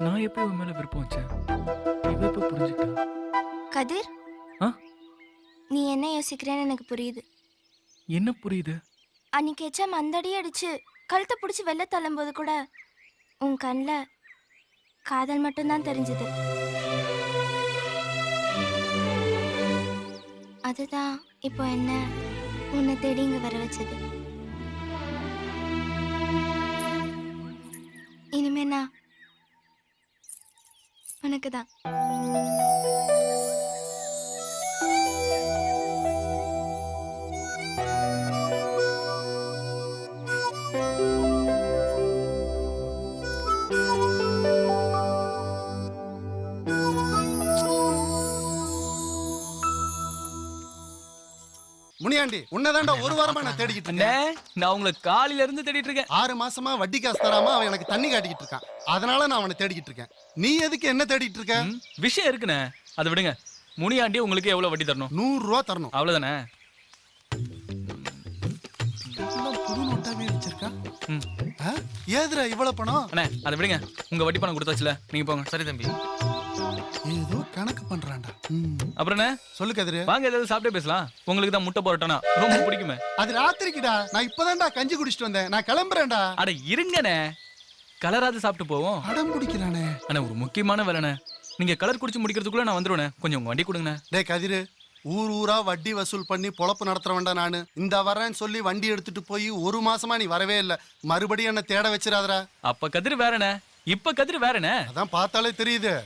நான் எப்போ இவன் மேல விருப்பம் வச்சேன்? இவ எப்போ புரிஞ்சுக்கிட்டா? கதிர்? ஆ? நீ என்ன யோசிக்கிறேன்னு எனக்கு புரியுது. என்ன புரியுது? அன்னைக்கு எச்சா மந்தடி அடிச்சு கழுத்தை பிடிச்சி வெளில தள்ளும்போது கூட உன் கண்ணில் காதல் மட்டும்தான் தெரிஞ்சது. அதுதான் இப்போ என்ன உன்னை தேடி இங்க வர வச்சது. உனக்கு தான். முனியாண்டி உன்னதாண்டா ஒரு வாரமா நான் தேடிக்கிட்டு அண்ணே இருக்கேன் நான் உங்களை காலையில இருந்து தேடிட்டு இருக்கேன். ஆறு மாசமா வட்டி காசு தராம அவன் எனக்கு தண்ணி காட்டிக்கிட்டு இருக்கான். அதனால நான் அவனை தேடிக்கிட்டு இருக்கேன். நீ எதுக்கு என்ன தேடிட்டு இருக்க? விஷயம் இருக்குண்ணே. அதை விடுங்க. முனியாண்டி உங்களுக்கு எவ்வளவு வட்டி தரணும்? நூறு ரூபா தரணும். அவ்வளவுதானே? ஏதுடா இவ்வளவு பணம்? அண்ணே அதை விடுங்க. உங்க வட்டி பணம் கொடுத்தாச்சுல. நீங்க போங்க. சரி தம்பி. ஏதோ கணக்கு பண்றான்டா. அப்புறம் என்ன? சொல்லு கதிரு. வாங்க ஏதாவது சாப்பிட்டே பேசலாம். உங்களுக்கு தான் முட்டை பரோட்டானா? ரொம்ப பிடிக்குமே. அது ராத்திரிக்குடா. நான் இப்பதான்டா கஞ்சி குடிச்சிட்டு வந்தேன். நான் கிளம்புறேன்டா. அட இருங்கண்ணே. கலராது சாப்பிட்டு போவோம். அடம் பிடிக்கிறானே. அண்ணா ஒரு முக்கியமான வேலைண்ணே. நீங்க கலர் குடிச்சு முடிக்கிறதுக்குள்ள நான் வந்துருவேண்ணே. கொஞ்சம் உங்க வண்டி கொடுங்கண்ணே. டேய் கதிரு. ஊர் ஊரா வட்டி வசூல் பண்ணி பொழப்பு நடத்துறவன்டா நானு. இந்த வரேன்னு சொல்லி வண்டி எடுத்துட்டு போய் ஒரு மாசமா நீ வரவே இல்ல. மறுபடியும் என்ன தேட வச்சிடாதடா. அப்ப கதிர் வேறண்ணே. இப்ப கதிர் வேறண்ணே. அதான் பார்த்தாலே தெரியுது.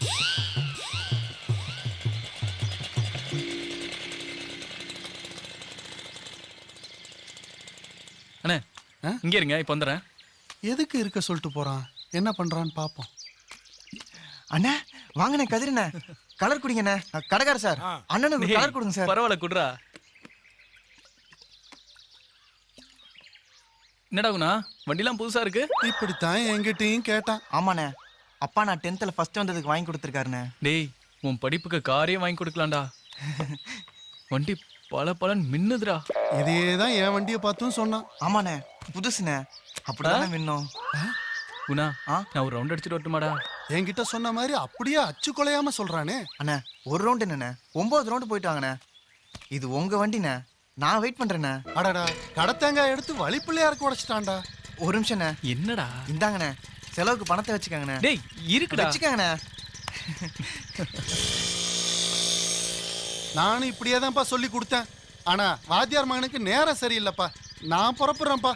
இங்க இருங்க இப்ப வந்துடுறேன். எதுக்கு இருக்க சொல்லிட்டு போறான்? என்ன பண்றான்னு பாப்போம். அண்ணா வாங்கண்ணே கதிரண்ணே. கலர் குடிங்கண்ணே. கடைக்கார சார். அண்ணனுக்கு கலர் கொடுங்க சார். பரவாயில்ல குடுறா. என்னடா குணா? வண்டிலாம் புதுசா இருக்கு? இப்படித்தான் என்கிட்டயும் கேட்டான். ஆமாண்ணே. அப்பா நான் டென்த்தில் ஃபர்ஸ்ட் வந்ததுக்கு வாங்கி கொடுத்துருக்காருண்ணே. டேய் உன் படிப்புக்கு காரே வாங்கி கொடுக்கலாம்டா. வண்டி பல பலன் மின்னுதுடா. இதே தான் என் வண்டியை பார்த்தும் சொன்னான். ஆமாண்ணே. புதுசுண்ணே அப்படிதானே மின்னும். குணா ஆ? நான் ஒரு ரவுண்ட் அடிச்சுட்டு வரட்டுமாடா? என்கிட்ட சொன்ன மாதிரி அப்படியே அச்சு கொலையாம சொல்றானே. அண்ணே ஒரு ரவுண்டு என்னண்ணே? ஒம்பது ரவுண்டு போயிட்டு வாங்கண்ணே இது உங்க வண்டிண்ணே. நான் வெயிட் பண்றேண்ணே. அடடா கடத்தேங்காய் எடுத்து வழிப்பிள்ளையாருக்கு உடைச்சிட்டான்டா. ஒரு நிமிஷம்ண்ணே என்னடா? இந்தாங்கண்ணே செலவுக்கு பணத்தை வச்சுக்கோங்கண்ணே. டேய் இருக்குடா. வச்சுக்கோங்கண்ணே. நானும் இப்படியே தான்ப்பா சொல்லி கொடுத்தேன். ஆனா வாத்தியார் மகனுக்கு நேரம் சரியில்லைப்பா. நான் புறப்படுறேன்ப்பா.